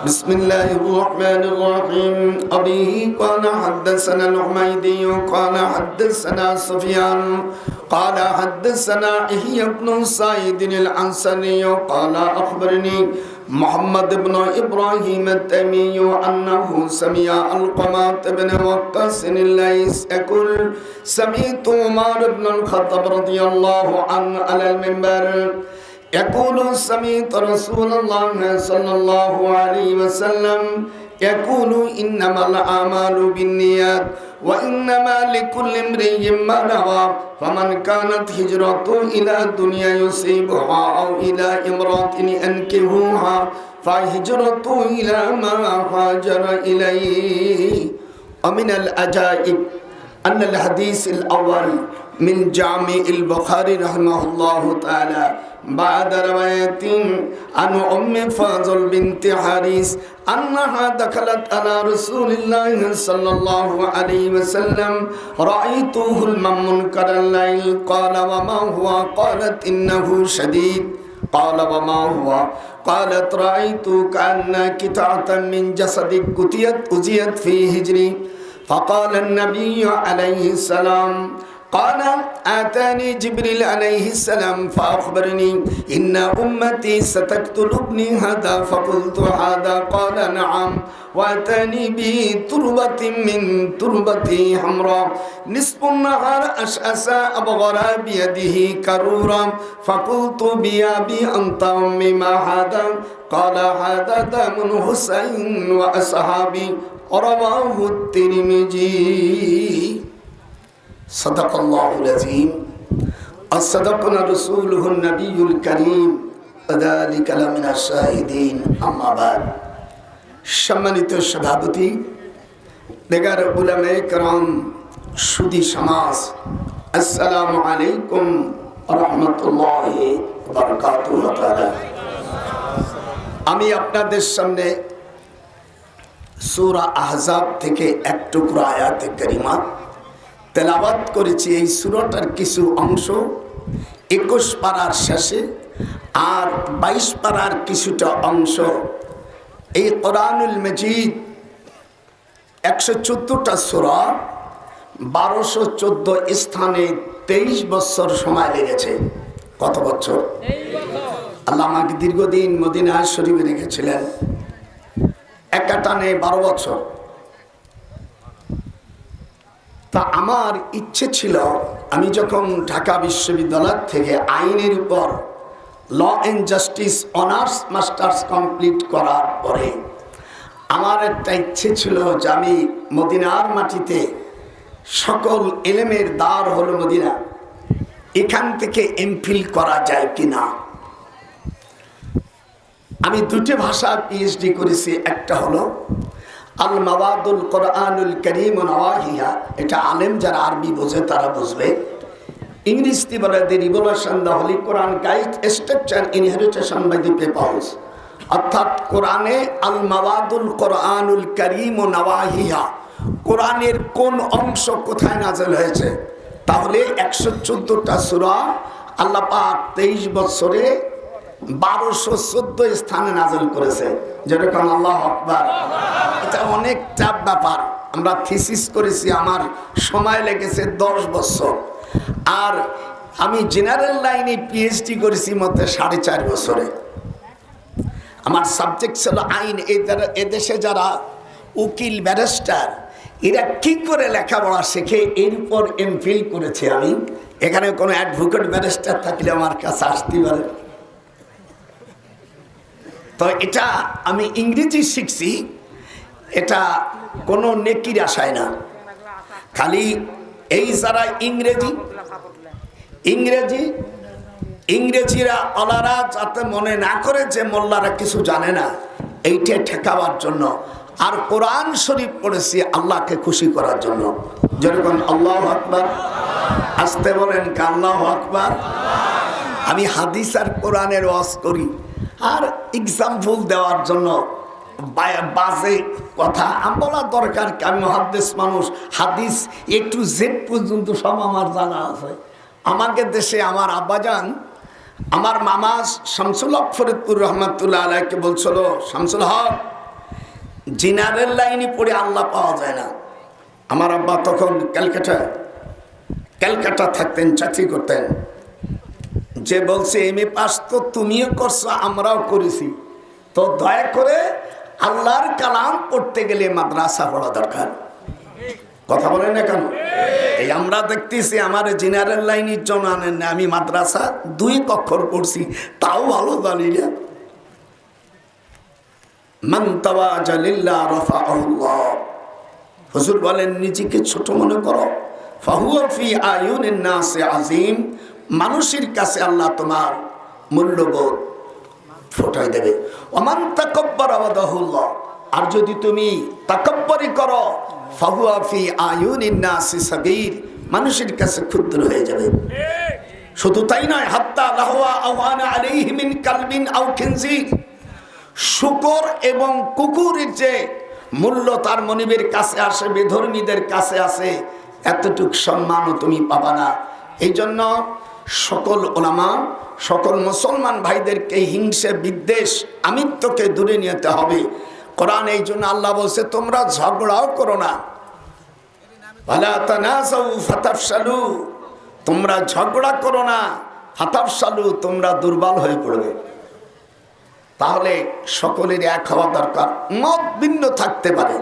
بسم الله الرحمن الرحيم. أبيه قال حدثنا الحميدي قال حدثنا سفيان قال حدثنا إحيى بن سعيد الأنصاري قال أخبرني محمد بن إبراهيم التيمي أنه سمع القمات بن وقاص الليث يقول سمعت عمر بن الخطاب رضي الله عنه على المنبر. يقول سمعت رسول الله صلى الله عليه وسلم يقول إنما الأعمال بالنيات وإنما لكل امرئ ما نوى فمن كانت هجرته إلى الدنيا يصيبها أو إلى امرأة أنكهوها فهجرته إلى ما هاجر إليه. ومن الأجائب أن الحديث الأول من جامع البخاري رحمه الله تعالى بعد رواية عن أم فاضل بنت حارث أنها دخلت على رسول الله صلى الله عليه وسلم رأيته المم منكر الليل قال وما هو قالت إنه شديد قال وما هو قالت رأيت كأن قطعة من جسدك قتيت أزيت في هجري فقال النبي عليه السلام قال آتاني جبريل عليه السلام فأخبرني إن أمتي ستقتل ابني هذا فقلت هذا قال نعم وأتاني به تربة من تربتي حمراء نصف النهار أشأس أبغر بيده كرورا فقلت بيابي أنت أمي ما هذا قال هذا دم حسين وأصحابي رواه الترمذي صدق الله العظيم الصدقنا رسوله النبي الكريم وذلك لمن الشاهدين أما بعد সম্মানিত সভাপতি বেগার উলামে کرام সুদী সমাজ আসসালামু আলাইকুম রহমতুল্লাহ বারকাতুহ আমি আপনাদের সামনে সূরা আহজাব থেকে এক টুকরো আয়াতে করিমা তেলাবাত করেছি এই সুরটার কিছু অংশ। একুশ পাড়ার শেষে আর বাইশ পাড়ার কিছুটা অংশ। এই কোরআনুল মজিদ একশো চোদ্দোটা সুরা বারোশো চোদ্দ স্থানে তেইশ বছর সময় লেগেছে। কত বছর? আল্লাহ আমাকে দীর্ঘদিন মদিনা শরীফে রেখেছিলেন। একাটানে বারো বছর। তা আমার ইচ্ছে ছিল, আমি যখন ঢাকা বিশ্ববিদ্যালয় থেকে আইনের উপর law and justice honours masters complete করার পরে আমার একটা ইচ্ছে ছিল যে আমি মদিনার মাটিতে সকল এলেমের দ্বার হলো মদিনা, এখান থেকে এমফিল করা যায় কি না আমি দুটি ভাষা পিএইচডি করেছি, একটা হলো আল মাওয়াদুল কোরআনুল করিম নওয়াহিয়া এটা আলেম যারা আরবি বোঝে, তারা বুঝবে। ইংরেজি বলে the revolution the holy Quran guide structure inheritance by the papers অর্থাৎ কোরআনে আল মাওয়াদুল কোরআনুল করিম নওয়াহিয়া কোরআনের কোন অংশ কোথায় নাজেল হয়েছে? তাহলে একশো চোদ্দটা সুরা আল্লাহ পাক তেইশ বছরে বারোশো চোদ্দ স্থানে নাজল করেছে। যেরকম আল্লাহ আকবার। এটা অনেক চাপ ব্যাপার। আমরা থিসিস করেছি, আমার সময় লেগেছে দশ বছর। আর আমি জেনারেল লাইনে পিএইচডি করেছি মধ্যে সাড়ে চার বছরে। আমার সাবজেক্ট ছিল আইন। এদেশে যারা উকিল ব্যারিস্টার এরা কি করে লেখাপড়া শেখে? এরপর এমফিল করেছি আমি। এখানে কোনো অ্যাডভোকেট ব্যারিস্টার থাকলে আমার কাছে আসতে পারে। এটা আমি ইংরেজি শিখছি, এটা কোনো নেকির আশায় না। খালি এই যারা ইংরেজি ইংরেজি, ইংরেজিরা অলারা যাতে মনে না করে যে মোল্লারা কিছু জানে না, এইটা ঠেকাবার জন্য। আর কোরআন শরীফ পড়েছি আল্লাহকে খুশি করার জন্য। যেরকম আল্লাহ আকবর, আসতে বলেন কে আল্লাহ আকবর। আমি হাদিস আর কোরআনের ওয়াজ করি। আর এক্সাম্পল দেওয়ার জন্য বাজে কথা। বলা দরকার কি? আমি হাদিস মানুষ, হাদিস একটু জেড পর্যন্ত সব আমার জানা আছে। আমাকে দেশে আমার আব্বাজান, আমার মামা শামসুল হক ফরিদপুর রহমতুল্লাহ আলাইকে বলছিল, শামসুল হক, জিনারের লাইনে পড়ে আল্লাহ পাওয়া যায় না। আমার আব্বা তখন ক্যালকাটা ক্যালকাটা থাকতেন, চাকরি করতেন। যে বলছে এম এ পাস তো তুমিও করছ, আমরাও করেছি। তো দয়া করে আল্লাহর কালাম পড়তে গেলে মাদ্রাসা পড়া দরকার। কথা বলেন না কেন? এই আমরা দেখতেছি আমার জেনারেল লাইনের জন্য আনেন না, আমি মাদ্রাসা দুই কক্ষর পড়ছি, তাও ভালো জানি না। নিজেকে ছোট মনে করো। ফাহুয়া ফি আয়ুনিন নাসে আজিম মানুষের কাছে আল্লাহ তোমার মূল্যবোধ ফোটাই দেবে। ওমান তাকব্বর আর যদি তুমি তাকব্বরি করো, ফাহুয়া ফি আয়ুনিন নাসে মানুষের কাছে ক্ষুদ্র হয়ে যাবে। শুধু তাই নয়, হাত্তা শুকর এবং কুকুরের যে মূল্য তার মনিবের কাছে আসে, বেধর্মীদের কাছে আসে, এতটুক সম্মানও তুমি পাবা না। এই জন্য সকল ওলামা, সকল মুসলমান ভাইদেরকে হিংসে, বিদ্বেষ, আমিত্বকে দূরে নিতে হবে। কোরআন এই জন্য আল্লাহ বলছে, তোমরা ঝগড়াও করো না। তোমরা ঝগড়া করো না। ফাতাফশালু, তোমরা দুর্বল হয়ে পড়বে। তাহলে সকলের এক হওয়া দরকার। মত ভিন্ন থাকতে পারে।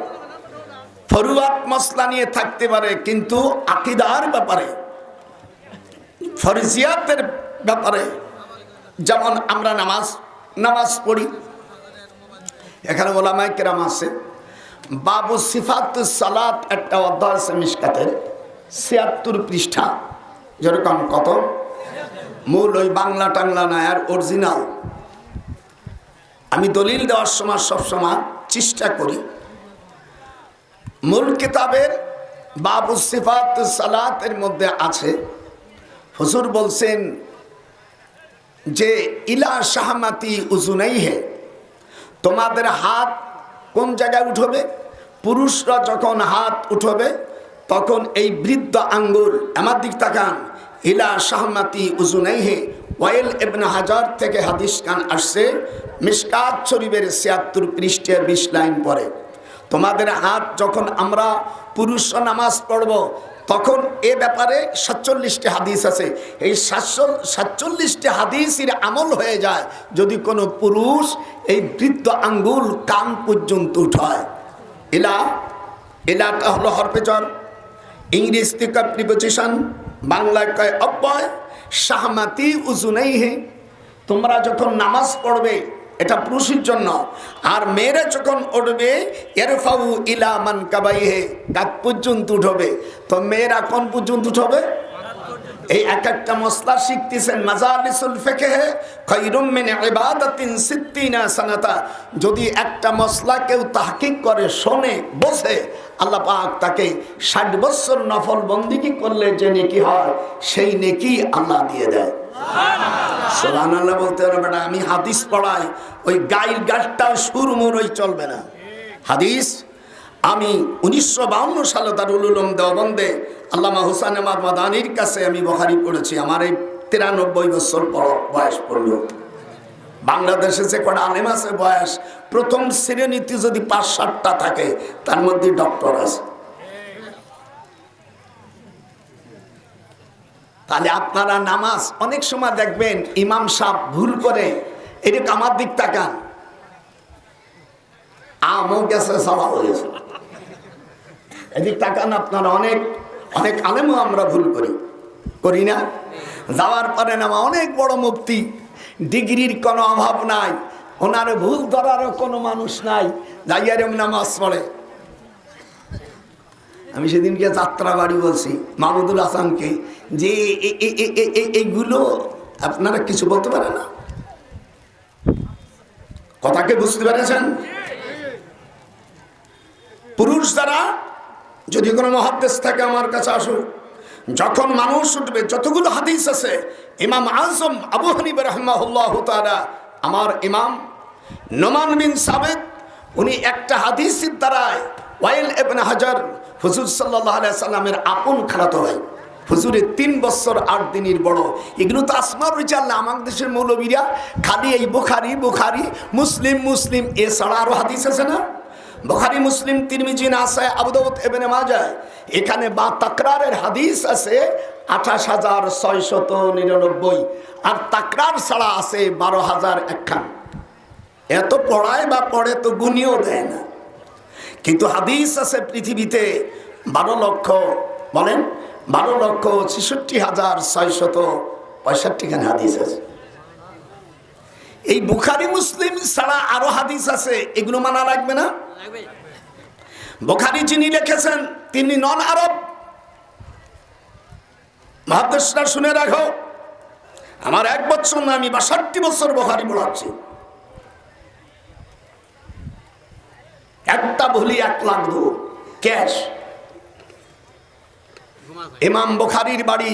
ফরুয়াত মশলা নিয়ে থাকতে পারে, কিন্তু আকিদার ব্যাপারে। ফরজিয়াতের ব্যাপারে যেমন আমরা নামাজ নামাজ পড়ি, এখানে ওলামাই কেরাম আছে, বাবু সিফাত সালাত একটা অধ্যায় আছে মিসকাতের ছিয়াত্তর পৃষ্ঠা, যেরকম কত? মূল ওই বাংলা টাংলা নাই আর অরিজিনাল। আমি দলিল দেওয়ার সময় সবসময় চেষ্টা করি। মূল কিতাবের বাবু সিফাত সালাতের মধ্যে আছে হুজুর বলছেন যে, ইলা শাহমাতি উজুনাই হে তোমাদের হাত কোন জায়গায় উঠবে? পুরুষরা যখন হাত উঠবে, তখন এই বৃদ্ধ আঙ্গুল আমার দিক তাকান। ইলা শাহমাতি উজুনাই হে ওয়াইল এবন হাজার থেকে হাদিস খান আসছে মিসকাত শরীফের ছিয়াত্তর পৃষ্ঠে বিশ লাইন পরে তোমাদের হাত যখন আমরা পুরুষ নামাজ পড়ব তখন এ ব্যাপারে সাতচল্লিশটি হাদিস আছে। এই সাতচল, সাতচল্লিশটি হাদিসের আমল হয়ে যায় যদি কোনো পুরুষ এই বৃদ্ধ আঙ্গুল কান পর্যন্ত উঠায়। এলা এলাটা হলো হরপেচর ইংরেজ থেকে প্রিপোজিশন বাংলায় কয় অব্যয়, শাহমাতি উজুনেই হে তোমরা যখন নামাজ পড়বে এটা পুরুষের জন্য। আর মেয়েরা যখন উঠবে, এরফাউ ইলা মান কাবাই হে কাক পর্যন্ত উঠবে। তো মেয়েরা কোন পর্যন্ত উঠবে? এই এক একটা মশলা শিখতেছেন মাজালিসুল ফিকহে, খায়রুম মিন ইবাদাতিন সিত্তিনা সানাতা। যদি একটা মশলা কেউ তাহকিক করে, শোনে বসে আল্লাহ পাক তাকে ষাট বছর নফল বন্দিগি করলে যে নেকি হয়, সেই নেকি আল্লাহ দিয়ে দেয়। সোহান বলতে পারে বেটা, আমি হাদিস পড়াই, ওই গাইর গাছটাও সুরমুর ওই চলবে না। হাদিস, আমি উনিশশো বাউন্ন সালে দারুল উলুম দেওবন্দে আল্লামা হুসান আমার মাদানির কাছে আমি বহারি পড়েছি, আমার এই তিরানব্বই বছর বয়স পড়ল। বাংলাদেশে যে কটা আলেম আছে বয়স, প্রথম শ্রেণীতে যদি পাঁচ সাতটা থাকে, তার মধ্যে ডক্টর আছে। তাহলে আপনারা নামাজ অনেক সময় দেখবেন ইমাম সাহ ভুল করে। এরকম আমার দিক তাকান। আমও গেছে এদিক তাকান আপনারা অনেক অনেক আলেমও আমরা ভুল করি। করি না? যাওয়ার পরে নামা অনেক বড় মুক্তি। ডিগ্রির কোনো অভাব নাই। ওনার ভুল ধরারও কোনো মানুষ নাই। যাইয়ার নামাজ পড়ে। আমি সেদিনকে যাত্রা বাড়ি বলছি, মাহমুদুল হাসানকে। যে এইগুলো আপনারা কিছু বলতে পারে না? কথাকে বুঝতে পেরেছেন? পুরুষ দ্বারা যদি কোনো মহাদ্দেশ থাকে আমার কাছে আসুক যখন মানুষ উঠবে, যতগুলো হাদিস আছে, ইমাম আজম আবু হানিব রহমাহুল্লাহ তাআলা, আমার ইমাম নোমান বিন সাবেদ উনি একটা হাদিসের দ্বারায় ওয়াইল এবনে হাজার হুজুর সাল্লাহ সাল্লামের আপন খালাতো ভাই। হুজুরের তিন বছর আট দিনের বড়। এগুলো তো আসমার রয়েছে আমার দেশের মৌলবীরা। খালি এই বুখারি বুখারি, মুসলিম মুসলিম, এছাড়া আরও হাদিস আছে না? বুখারী, মুসলিম, তিরমিজি নাসায় আবু দাউদ, ইবনে মাজাহ। এখানে বা তাকরারের হাদিস আছে আঠাশ হাজার ছয়শত নিরানব্বই। আর তাকরার ছাড়া আছে বারো হাজার একখান। এত পড়ায় বা পড়ে তো গুনিও দেয় না। কিন্তু হাদিস আছে পৃথিবীতে বারো লক্ষ, বলেন? বারো লক্ষ ছেষট্টি হাজার ছয়শত পঁয়ষট্টি খান হাদিস আছে। এই বুখারি মুসলিম ছাড়া আরও হাদিস আছে এগুলো মানা লাগবে না? বুখারি যিনি লিখেছেন তিনি নন আরব। মহাদেশরা শুনে রাখো আমার এক বছর না আমি বাষট্টি বছর বুখারি পড়াচ্ছি। একটা ভুলি এক লাখ দু। ক্যাশ। ইমাম বুখারির বাড়ি।